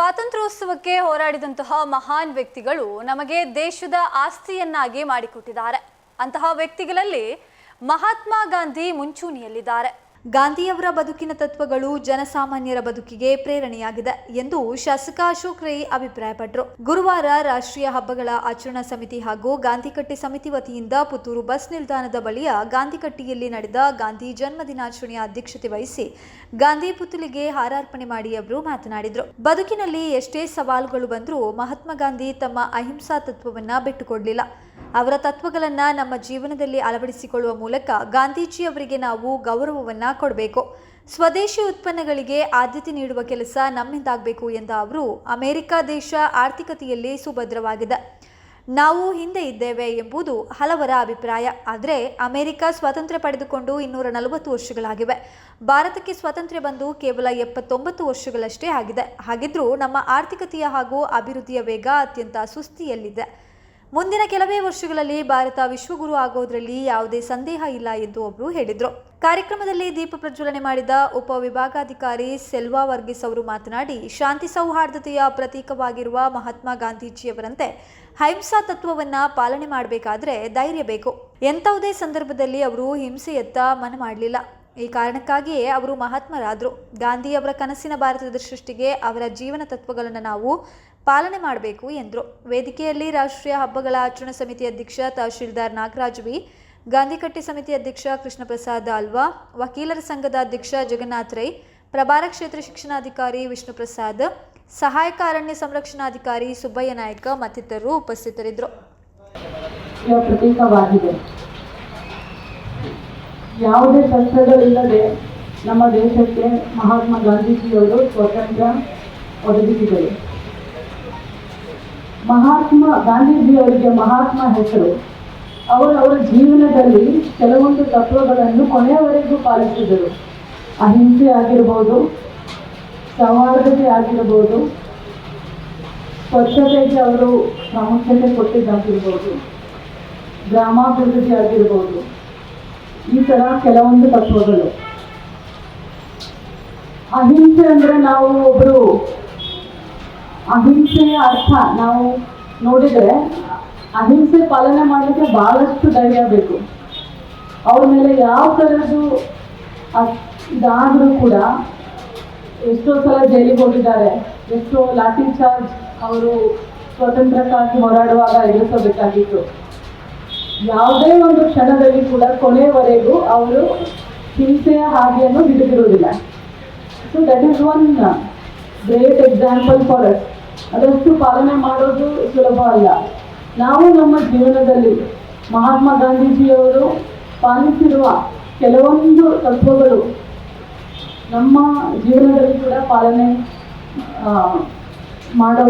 ಸ್ವಾತಂತ್ರ್ಯೋತ್ಸವಕ್ಕೆ ಹೋರಾಡಿದಂತಹ ಮಹಾನ್ ವ್ಯಕ್ತಿಗಳು ನಮಗೆ ದೇಶದ ಆಸ್ತಿಯನ್ನಾಗಿ ಮಾಡಿಕೊಟ್ಟಿದ್ದಾರೆ. ಅಂತಹ ವ್ಯಕ್ತಿಗಳಲ್ಲಿ ಮಹಾತ್ಮ ಗಾಂಧಿ ಮುಂಚೂಣಿಯಲ್ಲಿದ್ದಾರೆ. ಗಾಂಧಿಯವರ ಬದುಕಿನ ತತ್ವಗಳು ಜನಸಾಮಾನ್ಯರ ಬದುಕಿಗೆ ಪ್ರೇರಣೆಯಾಗಿದೆ ಎಂದು ಶಾಸಕ ಅಶೋಕ್ ರೈ ಅಭಿಪ್ರಾಯಪಟ್ಟರು. ಗುರುವಾರ ರಾಷ್ಟ್ರೀಯ ಹಬ್ಬಗಳ ಆಚರಣಾ ಸಮಿತಿ ಹಾಗೂ ಗಾಂಧಿಕಟ್ಟೆ ಸಮಿತಿ ವತಿಯಿಂದ ಪುತ್ತೂರು ಬಸ್ ನಿಲ್ದಾಣದ ಬಳಿಯ ಗಾಂಧಿಕಟ್ಟಿಯಲ್ಲಿ ನಡೆದ ಗಾಂಧಿ ಜನ್ಮ ದಿನಾಚರಣೆಯ ಅಧ್ಯಕ್ಷತೆ ವಹಿಸಿ ಗಾಂಧಿ ಪುತ್ತಲಿಗೆ ಹಾರಾರ್ಪಣೆ ಮಾಡಿ ಅವರು ಮಾತನಾಡಿದರು. ಬದುಕಿನಲ್ಲಿ ಎಷ್ಟೇ ಸವಾಲುಗಳು ಬಂದರೂ ಮಹಾತ್ಮ ಗಾಂಧಿ ತಮ್ಮ ಅಹಿಂಸಾ ತತ್ವವನ್ನು ಬಿಟ್ಟುಕೊಡಲಿಲ್ಲ. ಅವರ ತತ್ವಗಳನ್ನು ನಮ್ಮ ಜೀವನದಲ್ಲಿ ಅಳವಡಿಸಿಕೊಳ್ಳುವ ಮೂಲಕ ಗಾಂಧೀಜಿಯವರಿಗೆ ನಾವು ಗೌರವವನ್ನು ಕೊಡಬೇಕು. ಸ್ವದೇಶಿ ಉತ್ಪನ್ನಗಳಿಗೆ ಆದ್ಯತೆ ನೀಡುವ ಕೆಲಸ ನಮ್ಮಿಂದಾಗಬೇಕು ಎಂದ ಅವರು, ಅಮೆರಿಕ ದೇಶ ಆರ್ಥಿಕತೆಯಲ್ಲಿ ಸುಭದ್ರವಾಗಿದೆ. ನಾವು ಹಿಂದೆ ಇದ್ದೇವೆ ಎಂಬುದು ಹಲವರ ಅಭಿಪ್ರಾಯ. ಆದರೆ ಅಮೆರಿಕ ಸ್ವಾತಂತ್ರ್ಯ ಪಡೆದುಕೊಂಡು ಇನ್ನೂರ ನಲವತ್ತು ವರ್ಷಗಳಾಗಿವೆ. ಭಾರತಕ್ಕೆ ಸ್ವಾತಂತ್ರ್ಯ ಬಂದು ಕೇವಲ ಎಪ್ಪತ್ತೊಂಬತ್ತು ವರ್ಷಗಳಷ್ಟೇ ಆಗಿದೆ. ಹಾಗಿದ್ರೂ ನಮ್ಮ ಆರ್ಥಿಕತೆಯ ಹಾಗೂ ಅಭಿವೃದ್ಧಿಯ ವೇಗ ಅತ್ಯಂತ ಸುಸ್ಥಿಯಲ್ಲಿದೆ. ಮುಂದಿನ ಕೆಲವೇ ವರ್ಷಗಳಲ್ಲಿ ಭಾರತ ವಿಶ್ವಗುರು ಆಗೋದ್ರಲ್ಲಿ ಯಾವುದೇ ಸಂದೇಹ ಇಲ್ಲ ಎಂದು ಒಬ್ಬರು ಹೇಳಿದರು. ಕಾರ್ಯಕ್ರಮದಲ್ಲಿ ದೀಪ ಪ್ರಜ್ವಲನೆ ಮಾಡಿದ ಉಪವಿಭಾಗಾಧಿಕಾರಿ ಸೆಲ್ವಾ ವರ್ಗೀಸ್ ಅವರು ಮಾತನಾಡಿ, ಶಾಂತಿ ಸೌಹಾರ್ದತೆಯ ಪ್ರತೀಕವಾಗಿರುವ ಮಹಾತ್ಮ ಗಾಂಧೀಜಿಯವರಂತೆ ಅಹಿಂಸಾ ತತ್ವವನ್ನ ಪಾಲನೆ ಮಾಡಬೇಕಾದ್ರೆ ಧೈರ್ಯ ಬೇಕು. ಎಂಥವುದೇ ಸಂದರ್ಭದಲ್ಲಿ ಅವರು ಹಿಂಸೆಯತ್ತ ಮನ ಮಾಡಲಿಲ್ಲ ಈ ಕಾರಣಕ್ಕಾಗಿಯೇ ಅವರು ಮಹಾತ್ಮರಾದರು. ಗಾಂಧಿಯವರ ಕನಸಿನ ಭಾರತದ ಸೃಷ್ಟಿಗೆ ಅವರ ಜೀವನ ತತ್ವಗಳನ್ನು ನಾವು ಪಾಲನೆ ಮಾಡಬೇಕು ಎಂದರು. ವೇದಿಕೆಯಲ್ಲಿ ರಾಷ್ಟ್ರೀಯ ಹಬ್ಬಗಳ ಆಚರಣಾ ಸಮಿತಿ ಅಧ್ಯಕ್ಷ ತಹಶೀಲ್ದಾರ್ ನಾಗರಾಜ್ ವಿ ಗಾಂಧಿಕಟ್ಟೆ ಸಮಿತಿ ಅಧ್ಯಕ್ಷ ಕೃಷ್ಣ ಪ್ರಸಾದ್ ಅಲ್ವಾ ವಕೀಲರ ಸಂಘದ ಅಧ್ಯಕ್ಷ ಜಗನ್ನಾಥ್ ರೈ, ಪ್ರಭಾರ ಕ್ಷೇತ್ರ ಶಿಕ್ಷಣಾಧಿಕಾರಿ ವಿಷ್ಣು ಪ್ರಸಾದ್ ಸಹಾಯಕ ಅರಣ್ಯ ಸಂರಕ್ಷಣಾಧಿಕಾರಿ ಸುಬ್ಬಯ್ಯ ನಾಯ್ಕ ಮತ್ತಿತರರು ಉಪಸ್ಥಿತರಿದ್ದರು ಯಾವುದೇ ಕಷ್ಟಗಳಿಲ್ಲದೆ ನಮ್ಮ ದೇಶಕ್ಕೆ ಮಹಾತ್ಮ ಗಾಂಧೀಜಿಯವರು ಸ್ವಾತಂತ್ರ್ಯ ಒದಗಿಸಿದರು. ಮಹಾತ್ಮ ಗಾಂಧೀಜಿಯವರಿಗೆ ಮಹಾತ್ಮ ಹೆಸರು. ಅವರವರ ಜೀವನದಲ್ಲಿ ಕೆಲವೊಂದು ತತ್ವಗಳನ್ನು ಕೊನೆಯವರೆಗೂ ಪಾಲಿಸಿದರು. ಅಹಿಂಸೆ ಆಗಿರ್ಬೋದು ಸೌಹಾರ್ದತೆ ಆಗಿರ್ಬೋದು, ಸ್ವಚ್ಛತೆಗೆ ಅವರು ಪ್ರಾಮುಖ್ಯತೆ ಕೊಟ್ಟಿದ್ದಾಗಿರ್ಬೋದು, ಗ್ರಾಮಾಭಿವೃದ್ಧಿ ಆಗಿರ್ಬೋದು. ಈ ತರ ಕೆಲವೊಂದು ತತ್ವಗಳು. ಅಹಿಂಸೆ ಅಂದ್ರೆ ನಾವು ಒಬ್ರು, ಅಹಿಂಸೆಯ ಅರ್ಥ ನಾವು ನೋಡಿದ್ರೆ ಅಹಿಂಸೆ ಪಾಲನೆ ಮಾಡಲಿಕ್ಕೆ ಬಹಳಷ್ಟು ಧೈರ್ಯ ಬೇಕು. ಅವ್ರ ಮೇಲೆ ಯಾವ ಥರದ್ದು ಇದಾದ್ರೂ ಕೂಡ ಎಷ್ಟೋ ಸಲ ಜೈಲಿಗೆ ಹೋಗಿದ್ದಾರೆ, ಎಷ್ಟೋ ಲಾಠಿ ಚಾರ್ಜ್ ಅವರು ಸ್ವತಂತ್ರಕ್ಕಾಗಿ ಹೋರಾಡುವಾಗ ಎದುರಿಸಬೇಕಾಗಿತ್ತು. ಯಾವುದೇ ಒಂದು ಕ್ಷಣದಲ್ಲಿ ಕೂಡ ಕೊನೆಯವರೆಗೂ ಅವರು ಹಿಂಸೆಯ ಹಾದಿಯನ್ನು ಹಿಡಿದಿರುವುದಿಲ್ಲ so that is one great example for us ಅದಷ್ಟು ಪಾಲನೆ ಮಾಡೋದು ಸುಲಭ ಅಲ್ಲ. ನಾವು ನಮ್ಮ ಜೀವನದಲ್ಲಿ ಮಹಾತ್ಮ ಗಾಂಧೀಜಿಯವರು ಪಾಲಿಸಿರುವ ಕೆಲವೊಂದು ತತ್ವಗಳು ನಮ್ಮ ಜೀವನದಲ್ಲಿ ಕೂಡ ಪಾಲನೆ ಮಾಡೋ